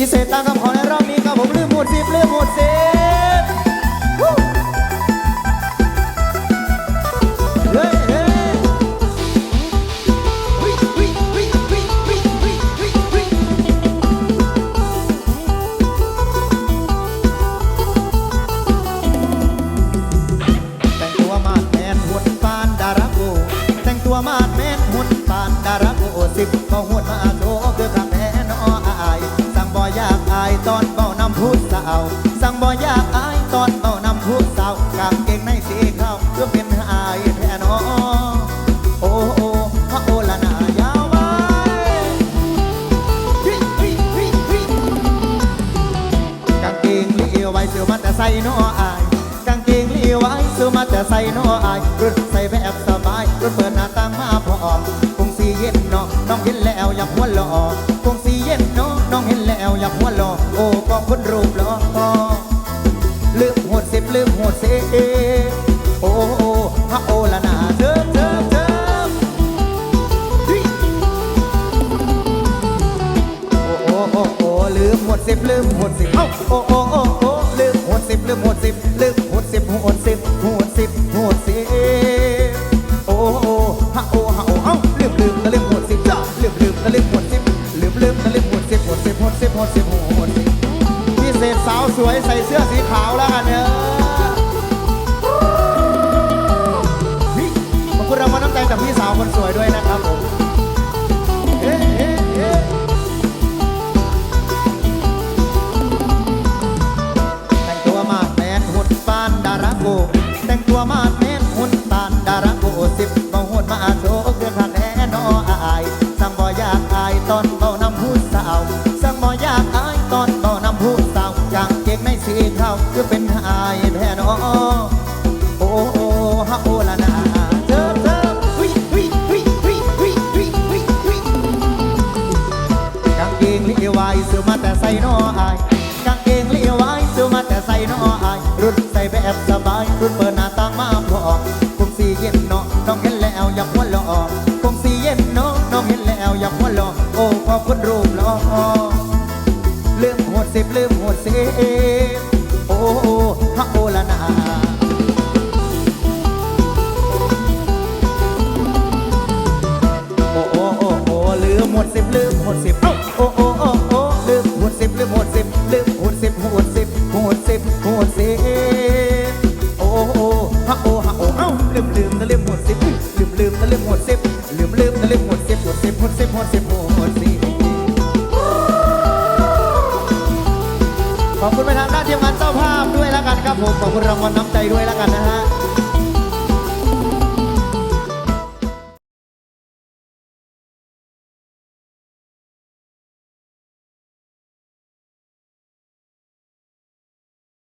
พิเศษตามคำขอในรอบนี้ครับผมลืมหมดสิบลืมหมดสิบเฮ้ยแต่งตัวมาดแมนหุ่นปานดาราโกแต่งตัวมาแมนหุ่นปานดาราโกสิบก็หุ่นมา นำผู้สาวสั่งบ่อยากอายตอนเบานำผู้สาวกางเกงในสีขาวเพื่อเป็นอายแท้นอโอ้โอ้พระโอละนายาวไว้กางเกงลีวไว้เสื้อมาแต่ใส่นออายกางเกงลีวไว้เสื้อมาแต่ใส่นออายรุ่นใส่แบบสบายรุ่นเปิดหน้าต่างมาพร้อมคงสีเย็นเนาะน้องเห็นแล้วอยากหัวหล่อ สิบลืมหดสิโอ้โอ้พระโอละนาเจิมเจิมเจิมฮิโอ้โอ้โอ้โอ้ลืมหมดสิบลืมหมดสิบเอ้าโอ้โอ้โอ้โอ้ลืมหมดสิบลืมหมดสิบลืมหมดสิบหมดสิบหมดสิบหมดสิบโอ้โอ้ฮะโอ้ฮะโอเอ้าลืมลืมก็ลืมหมดสิบจ้าลืมลืมก็ลืมหมดสิบลืมลืมก็ลืมหมดสิบหมดสิบหมดสิบหมดสิบหมดสิบพิเศษสาวสวยใส่เสื้อสีขาวแล้วกันเนอะ คุณรางวัลน้ำใจจากพี่สาวคนสวยด้วยนะครับผม สื้อมาแต่ใส่นออายกางเกงลีวายเสื้อมาแต่ใส่นออาย รุ่นใส่แบบสบาย รุ่นเปิดหน้าต่างมาพอคงสีเย็นเนาะน้องเห็นแล้วอยากหัวเราะคงสีเย็นเนาะน้องเห็นแล้วอยากหัวเราะโอ้ขอบคุณรูปหล่อลืมหดสิบลืมหดสิบโอ้โอ้ฮะโอละนาโอ้โอ้โอ้ลืมหมดสิบลืมหมดสิบ อบคุณไปทางด้านทีมงานเจ้าภาพด้วยแล้วกันครับผมขอบคุณรางวัลน้ำใจด้วยแล้วกันนะฮะ